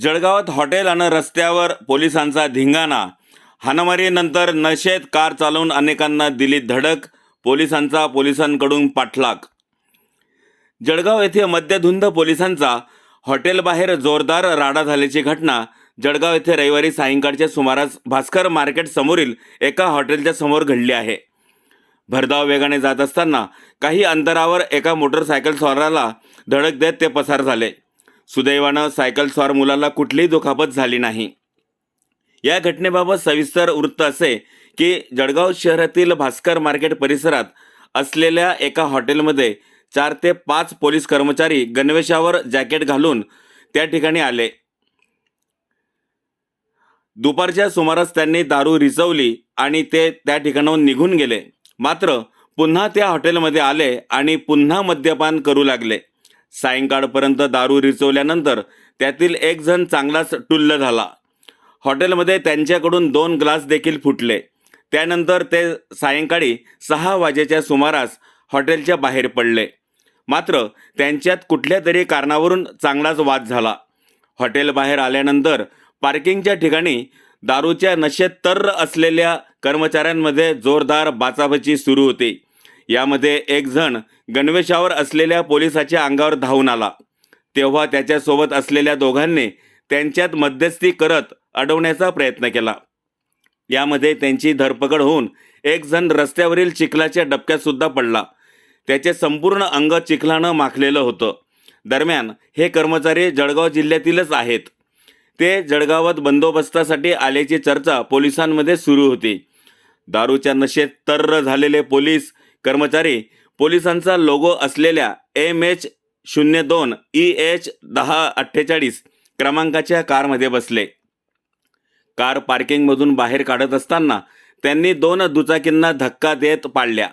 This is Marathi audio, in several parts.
जळगावात हॉटेल आणि रस्त्यावर पोलिसांचा धिंगाणा. हाणामारीनंतर नशेत कार चालवून अनेकांना दिली धडक पोलिसांचा पोलिसांकडून पाठलाग. जळगाव येथे मद्यधुंद पोलिसांचा हॉटेलबाहेर जोरदार राडा झाल्याची घटना जळगाव येथे रविवारी सायंकाळच्या सुमारास भास्कर मार्केट समोरील एका हॉटेलच्या समोर घडली आहे. भरधाव वेगाने जात असताना काही अंतरावर एका मोटरसायकल स्वाराला धडक देत ते पसार झाले. सुदैवानं सायकलस्वार मुलाला कुठलीही दुखापत झाली नाही. या घटनेबाबत सविस्तर वृत्त असे की जळगाव शहरातील भास्कर मार्केट परिसरात असलेल्या एका हॉटेलमध्ये चार ते पाच पोलीस कर्मचारी गणवेशावर जॅकेट घालून त्या ठिकाणी आले. दुपारच्या सुमारास त्यांनी दारू रिचवली आणि ते त्या ठिकाणाहून निघून गेले. मात्र पुन्हा त्या हॉटेलमध्ये आले आणि पुन्हा मद्यपान करू लागले. सायंकाळपर्यंत दारू रिचवल्यानंतर त्यातील एक जण चांगलाच टुल्ल झाला. हॉटेलमध्ये त्यांच्याकडून दोन ग्लास देखील फुटले. त्यानंतर ते सायंकाळी सहा वाजेच्या सुमारास हॉटेलच्या बाहेर पडले. मात्र त्यांच्यात कुठल्या तरी कारणावरून चांगलाच वाद झाला. हॉटेल बाहेर आल्यानंतर पार्किंगच्या ठिकाणी दारूच्या नशेत तर्र असलेल्या कर्मचाऱ्यांमध्ये जोरदार बाचाबाची सुरू होती. यामध्ये एक जण गणवेशावर असलेल्या पोलिसाच्या अंगावर धावून आला. तेव्हा त्याच्यासोबत असलेल्या दोघांनी त्यांच्यात मध्यस्थी करत अडवण्याचा प्रयत्न केला. यामध्ये त्यांची धरपकड होऊन एक जण रस्त्यावरील चिखलाच्या डबक्यातसुद्धा पडला. त्याचे संपूर्ण अंग चिखलानं माखलेलं होतं. दरम्यान हे कर्मचारी जळगाव जिल्ह्यातीलच आहेत. ते जळगावात बंदोबस्तासाठी आल्याची चर्चा पोलिसांमध्ये सुरू होती. दारूच्या नशेत तर्र झालेले पोलीस कर्मचारी पोलिसांचा लोगो असलेल्या एम एच शून्य दोन ई एच दहा अठ्ठेचाळीस क्रमांकाच्या कारमध्ये बसले. कार पार्किंगमधून बाहेर काढत असताना त्यांनी दोन दुचाकींना धक्का देत पाडल्या.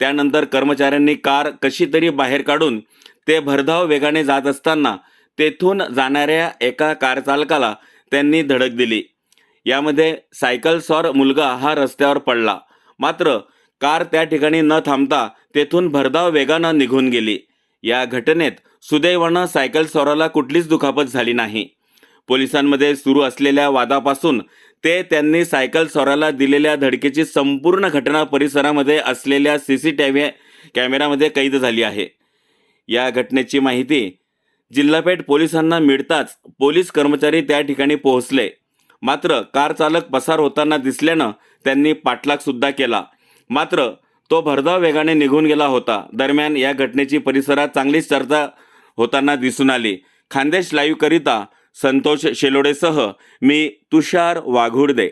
त्यानंतर कर्मचाऱ्यांनी कार कशी तरी बाहेर काढून ते भरधाव वेगाने जात असताना तेथून जाणाऱ्या एका कार चालकाला त्यांनी धडक दिली. यामध्ये सायकल मुलगा हा रस्त्यावर पडला. मात्र कार त्या ठिकाणी न थांबता तेथून भरधाव वेगानं निघून गेली. या घटनेत सुदैवानं सायकल स्वाराला कुठलीच दुखापत झाली नाही. पोलिसांमध्ये सुरू असलेल्या वादापासून ते त्यांनी सायकल स्वाराला दिलेल्या धडकेची संपूर्ण घटना परिसरामध्ये असलेल्या सी सी टी व्ही कॅमेऱ्यामध्ये कैद झाली आहे. या घटनेची माहिती जिल्हापेठ पोलिसांना मिळताच पोलीस कर्मचारी त्या ठिकाणी पोहोचले. मात्र कार चालक पसार होताना दिसल्यानं त्यांनी पाठलागसुद्धा केला. मात्र तो भरधाव वेगाने निघून गेला होता. दरम्यान या घटनेची परिसरात चांगलीच चर्चा होताना दिसून आली. खानदेश लाईव्ह करिता संतोष शेलोडेसह मी तुषार वाघुर्दे.